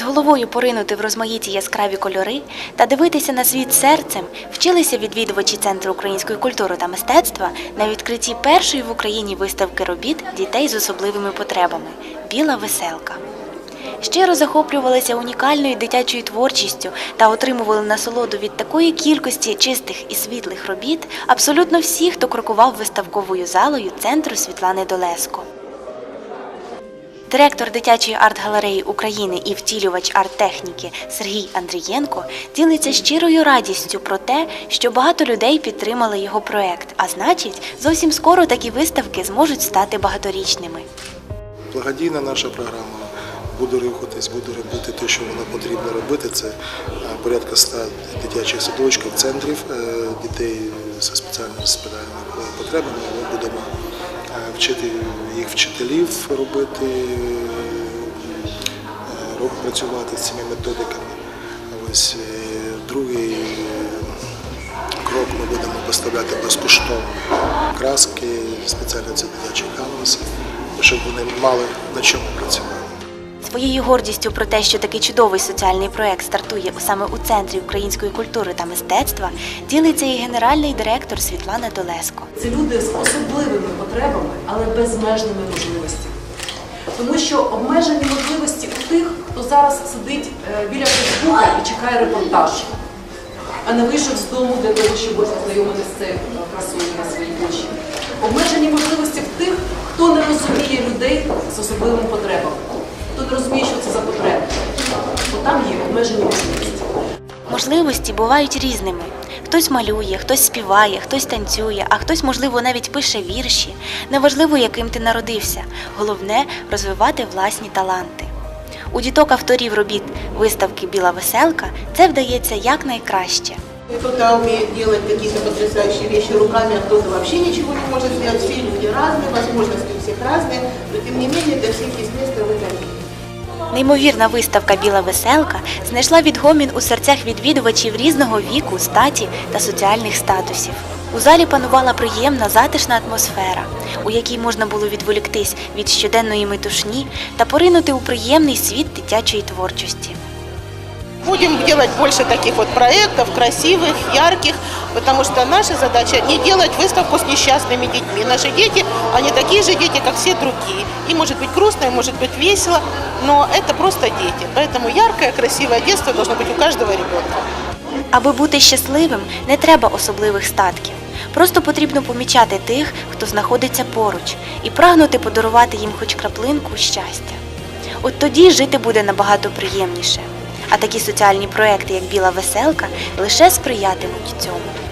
головою поринути в розмаїті яскраві кольори та дивитися на світ серцем вчилися відвідувачі Центру української культури та мистецтва на відкритті першої в Україні виставки робіт дітей з особливими потребами Біла веселка. Щиро захоплювалися унікальною дитячою творчістю та отримували насолоду від такої кількості чистих і світлих робіт абсолютно всі, хто крокував виставковою залою центру Світлани Долеско. Директор дитячої арт-галереї України і втілювач арт-техніки Сергій Андрієнко ділиться щирою радістю про те, що багато людей підтримали його проект, а значить, зовсім скоро такі виставки зможуть стати багаторічними. Благодійна наша програма буде рухатись, буде робити те, що вона потрібно робити. Це е, порядка 100 дитячих садочків, центрів е, дітей зі спеціальними спеціальними потребами. Ми будемо е, вчити їх вчителів робити, е, працювати з цими методиками. Ось е, другий крок ми будемо поставляти безкоштовно краски, спеціально це дитячі канваси, щоб вони мали на чому працювати. Своєю гордістю про те, що такий чудовий соціальний проект стартує саме у центрі української культури та мистецтва, ділиться і генеральний директор Світлана Долеско. Це люди з особливими потребами, але безмежними можливостями. Тому що обмежені можливості у тих, хто зараз сидить е, біля Фейсбука і чекає репортаж, а не вийшов з дому для того, щоб ознайомитися з цією красою на свої очі. Обмежені можливості в тих, хто не розуміє людей з особливими потребами, хто не розуміє, що це за потреби. Бо там є обмежені можливості Можливості бувають різними. Хтось малює, хтось співає, хтось танцює, а хтось, можливо, навіть пише вірші. Неважливо, яким ти народився. Головне розвивати власні таланти. У діток авторів робіт виставки Біла веселка це вдається якнайкраще. Кто-то умеет делать какие-то потрясающие вещи руками, а кто-то вообще ничего не может сделать. Все люди разные, возможности у всех разные, но тем не менее для всех есть место в этом мире. Неймовірна виставка Біла веселка знайшла відгомін у серцях відвідувачів різного віку, статі та соціальних статусів. У залі панувала приємна затишна атмосфера, у якій можна було відволіктись від щоденної метушні та поринути у приємний світ дитячої творчості. Будем делать больше таких вот проектов, красивых, ярких, потому что наша задача не делать выставку с несчастными детьми. Наши дети, они такие же дети, как все другие. И может быть грустно, и может быть весело, но это просто дети. Поэтому яркое, красивое детство должно быть у каждого ребенка. Аби бути щасливим, не треба особливих статків. Просто потрібно помічати тих, хто знаходиться поруч, і прагнути подарувати їм хоч краплинку щастя. От тоді жити буде набагато приємніше. А такі соціальні проекти, як Біла веселка, лише сприятимуть цьому.